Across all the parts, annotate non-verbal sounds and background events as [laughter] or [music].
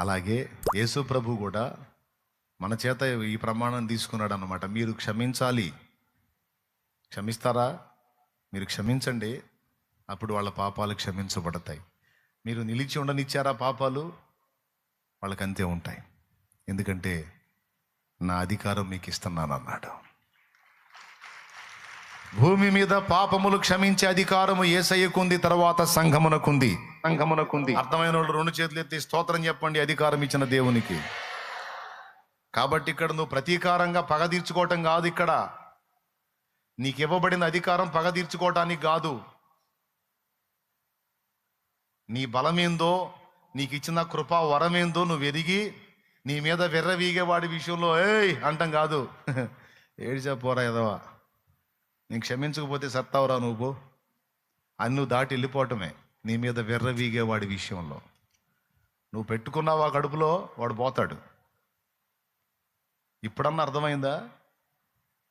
అలాగే యేసు ప్రభు కూడా మన చేత ఈ ప్రమాణం తీసుకున్నాడు అన్నమాట మీరు క్షమించాలి. క్షమిస్తారా? మీరు క్షమించండి. అప్పుడు వాళ్ళ పాపాలు క్షమించబడతాయి. మీరు నిలిచి ఉండనిచ్చారా పాపాలు? వాళ్ళకంతే ఉంటాయి. ఎందుకంటే నా అధికారం మీకు ఇస్తున్నాను అన్నాడు భూమి మీద పాపములు క్షమించే అధికారము ఏసయ్యకుంది తర్వాత సంఘమునకుంది. సంఘమునకుంది. అర్థమైన వాళ్ళు రెండు చేతులు ఎత్తి స్తోత్రం చెప్పండి అధికారం ఇచ్చిన దేవునికి. కాబట్టి ఇక్కడ నువ్వు ప్రతీకారంగా పగ తీర్చుకోవటం కాదు ఇక్కడ. నీకు ఇవ్వబడిన అధికారం పగ తీర్చుకోవటానికి కాదు. నీ బలమేందో నీకు ఇచ్చిన కృపా వరమేందో నువ్వు ఎరిగి నీ మీద వెర్రవీగేవాడి విషయంలో ఏయ్ అంటాం కాదు. [laughs] ఏడిచపోరా ఎదవా నేను క్షమించకపోతే సత్తావురా నువ్వు. అన్ను దాటి వెళ్ళిపోవటమే. నీ మీద వెర్రవీగేవాడి విషయంలో. నువ్వు పెట్టుకున్నావా కడుపులో వాడు పోతాడు. ఇప్పుడన్నా అర్థమైందా?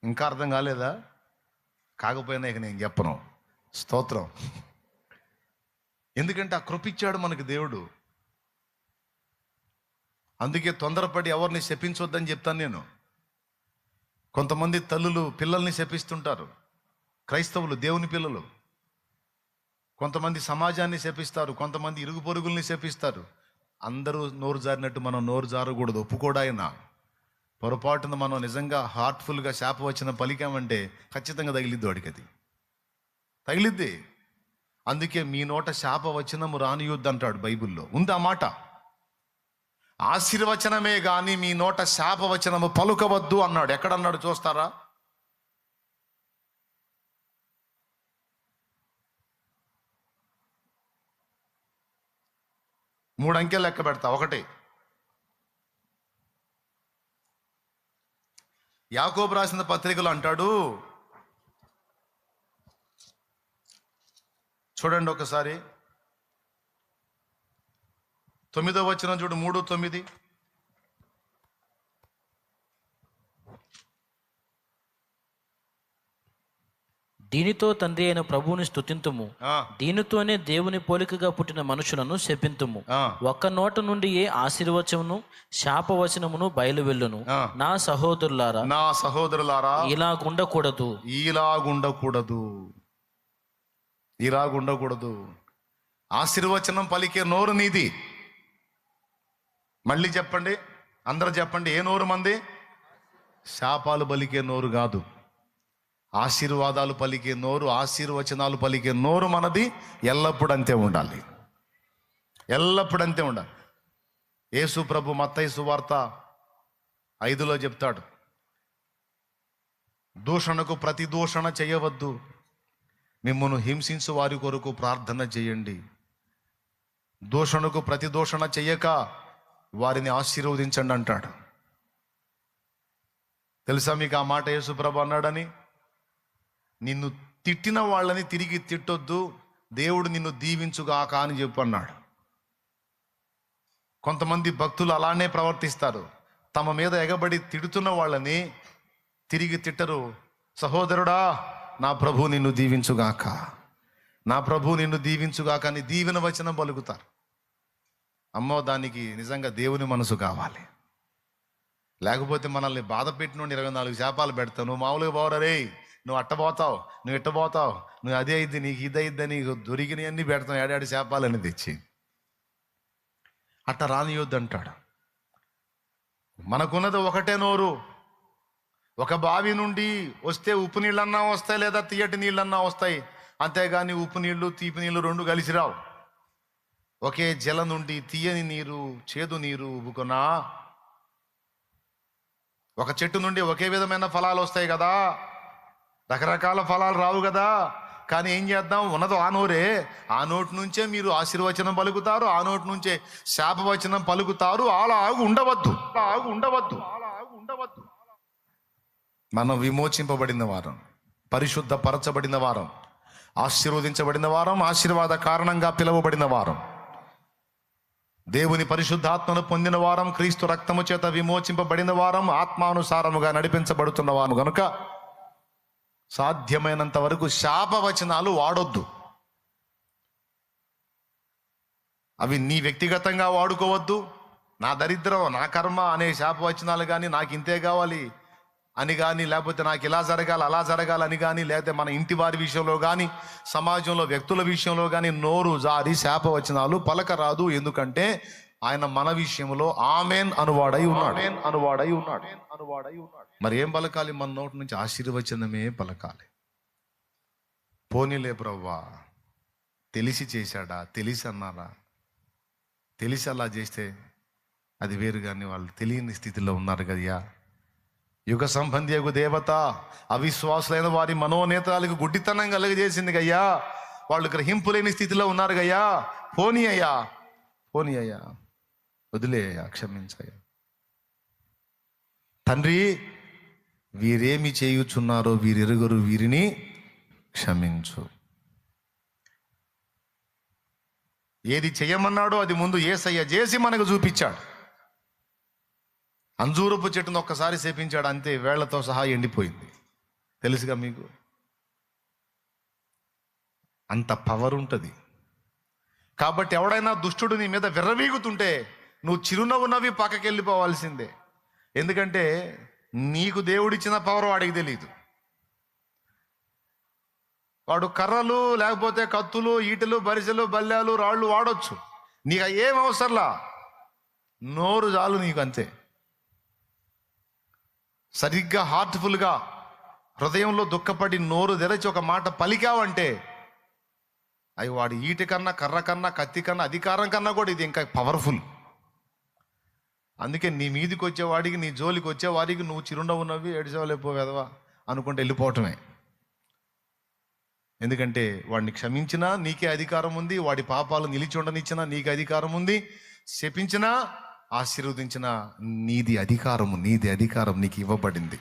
ఇంకా అర్థం కాలేదా? కాకపోయినా ఇక నేను చెప్పను. స్తోత్రం. ఎందుకంటే ఆ కృపిచ్చాడు మనకి దేవుడు. అందుకే తొందరపడి ఎవరిని శపించొద్దని చెప్తాను నేను. కొంతమంది తల్లులు పిల్లల్ని శపిస్తుంటారు. క్రైస్తవులు దేవుని పిల్లలు. కొంతమంది సమాజాన్ని శపిస్తారు కొంతమంది ఇరుగు పొరుగుల్ని శపిస్తారు. అందరూ నోరు జారినట్టు మనం నోరు జారకూడదు ఒప్పుకోడాయినా పొరపాటున మనం నిజంగా హార్ట్ఫుల్గా శాప వచ్చిన పలికామంటే ఖచ్చితంగా తగిలిద్ది వాడికి అది. తగిలిద్ది. అందుకే మీ నోట శాప వచనము రానియొద్దు అంటాడు బైబిల్లో. ఉంది ఆ మాట. ఆశీర్వచనమే కానీ మీ నోట శాప వచనము పలుకవద్దు అన్నాడు. ఎక్కడన్నాడు చూస్తారా? మూడు అంకెలు లెక్క పెడతా ఒకటి. యాకోబు రాసిన పత్రికలు అంటాడు చూడండి ఒకసారి. తొమ్మిదో వచ్చిన చూడు మూడు తొమ్మిది. దీనితో తండ్రి అయిన ప్రభువుని స్తుతింతుము. ఆ, దీనితోనే దేవుని పోలికగా పుట్టిన మనుషులను శపింతుము. ఒక్క నోట నుండి ఏ ఆశీర్వచమును శాపవచనమును బయలువెళ్ళును? ఆ. నా సహోదరులారా నా సహోదరులారా ఇలాగుండకూడదు. ఇలాగుండకూడదు. ఇలాగుండకూడదు. ఆశీర్వచనం పలికే నోరు నీది. మళ్ళీ చెప్పండి అందరూ చెప్పండి ఏ నోరు మంది? శాపాలు పలికే నోరు కాదు. ఆశీర్వాదాలు పలికే నోరు ఆశీర్వచనాలు పలికే నోరు మనది. ఎల్లప్పుడు అంతే ఉండాలి. ఎల్లప్పుడు అంతే ఉండాలి. యేసు ప్రభు మత్తయి సువార్త ఐదులో చెప్తాడు. దూషణకు ప్రతి దూషణ చేయవద్దు. మిమ్మల్ని హింసించు వారి కొరకు ప్రార్థన చేయండి. దూషణకు ప్రతి దూషణ చెయ్యక వారిని ఆశీర్వదించండి అంటాడు. తెలుసా మీకు ఆ మాట యేసుప్రభు అన్నాడని? నిన్ను తిట్టిన వాళ్ళని తిరిగి తిట్టొద్దు. దేవుడు నిన్ను దీవించుగాక అని చెప్పు అన్నాడు కొంతమంది భక్తులు అలానే ప్రవర్తిస్తారు. తమ మీద ఎగబడి తిడుతున్న వాళ్ళని తిరిగి తిట్టరు. సహోదరుడా నా ప్రభు నిన్ను దీవించుగాక. నా ప్రభు నిన్ను దీవించుగాక అని దీవెన వచనం పలుకుతారు. అమ్మో దానికి నిజంగా దేవుని మనసు కావాలి. లేకపోతే మనల్ని బాధ పెట్టిన ఇరవై నాలుగు శాపాలు పెడతాను. మామూలుగా పోరా నువ్వు అట్టబోతావు నువ్వు ఇట్టబోతావు నువ్వు అదే అయింది నీకు ఇదైద్ది నీకు దొరికినవన్నీ పెడతాం ఏడాడి శాపాలని తెచ్చి. అట్ట రానియొద్దు అంటాడు మనకున్నది ఒకటే నోరు. ఒక బావి నుండి వస్తే ఉప్పు నీళ్ళన్నా వస్తాయి లేదా తీయటి నీళ్ళన్నా వస్తాయి. అంతేగాని ఉప్పు నీళ్ళు తీపి నీళ్ళు రెండు కలిసి రావు. ఒకే జల నుండి తీయని నీరు చేదు నీరు ఉబ్బుకున్నా ఒక చెట్టు నుండి ఒకే విధమైన ఫలాలు వస్తాయి కదా. రకరకాల ఫలాలు రావు కదా. కానీ ఏం చేద్దాం? ఉన్నదో ఆ నోరే. ఆ నోటి నుంచే మీరు ఆశీర్వచనం పలుకుతారు. ఆ నోటి నుంచే శాపవచనం పలుకుతారు. అలా ఆగు ఉండవద్దు. అలాగు ఉండవద్దు. అలాగు ఉండవద్దు. మనం విమోచింపబడిన వారం పరిశుద్ధపరచబడిన వారం ఆశీర్వదించబడిన వారం ఆశీర్వాద కారణంగా పిలువబడిన వారం దేవుని పరిశుద్ధాత్మను పొందిన వారం క్రీస్తు రక్తము చేత విమోచింపబడిన వారం ఆత్మానుసారముగా నడిపించబడుతున్న వారు కనుక సాధ్యమైనంత వరకు శాపవచనాలు వాడొద్దు. అవి నీ వ్యక్తిగతంగా వాడుకోవద్దు. నా దరిద్రం నా కర్మ అనే శాపవచనాలు కానీ నాకు ఇంతే కావాలి అని కానీ లేకపోతే నాకు ఇలా జరగాలి అలా జరగాలని కానీ లేకపోతే మన ఇంటి వారి విషయంలో కానీ సమాజంలో వ్యక్తుల విషయంలో కానీ నోరు జారి శాపవచనాలు పలకరాదు. ఎందుకంటే ఆయన మన విషయంలో ఆమెన్ అనువాడై ఉన్నాడు. అనువాడై ఉన్నాడు. అనువాడై ఉన్నాడు. మరి ఏం పలకాలి? మన నోటి నుంచి ఆశీర్వచనమే పలకాలి. పోనీలే ప్రవ్వా తెలిసి చేశాడా? తెలిసి అన్నారా? తెలిసి అలా చేస్తే అది వేరు కానీ వాళ్ళు తెలియని స్థితిలో ఉన్నారు కదయ్యా. యుగ సంబంధియకు దేవత అవిశ్వాసులైన వారి మనోనేతాలకు గుడ్డితనం కలుగజేసింది గయ్యా వాళ్ళు గ్రహింపు లేని స్థితిలో ఉన్నారు గయ్యా పోనీ అయ్యా పోనీ అయ్యా. వదిలేయ్యా క్షమించయ్యా. తండ్రి వీరేమి చేయుచున్నారో వీరెరుగురు వీరిని క్షమించు. ఏది చేయమన్నాడో అది ముందు ఏసయ్య చేసి మనకు చూపించాడు. అంజూరపు చెట్టును ఒక్కసారి సేపించాడు అంతే వేళ్ళతో సహా ఎండిపోయింది. తెలుసుగా మీకు? అంత పవర్ ఉంటుంది. కాబట్టి ఎవడైనా దుష్టుడు నీ మీద విర్రవీగుతుంటే నువ్వు చిరునవ్వు నవ్వి పక్కకి వెళ్ళిపోవాల్సిందే ఎందుకంటే నీకు దేవుడిచ్చిన పవర్ వాడికి తెలియదు వాడు కర్రలు లేకపోతే కత్తులు ఈటలు బరిసెలు బల్లాలు రాళ్ళు వాడొచ్చు. నీకు అవి ఏం అవసరంలా? నోరు చాలు నీకు అంతే. సరిగ్గా హార్ట్ఫుల్గా హృదయంలో దుఃఖపడి నోరు తెరచి ఒక మాట పలికావంటే అవి వాడి ఈట కన్నా కర్ర కన్నా కత్తి కన్నా అధికారం కన్నా కూడా ఇది ఇంకా పవర్ఫుల్ అందుకే నీ మీదికి వచ్చేవాడికి నీ జోలికి వచ్చేవాడికి నువ్వు చిరుండవు నవ్వి ఏడిసేవాళ్ళైపోవేదవా అనుకుంటే వెళ్ళిపోవటమే. ఎందుకంటే వాడిని క్షమించినా నీకే అధికారం ఉంది వాడి పాపాలు నిలిచి ఉండనిచ్చినా నీకే అధికారం ఉంది. శపించినా ఆశీర్వదించిన నీది అధికారము నీది అధికారం నీకు ఇవ్వబడింది.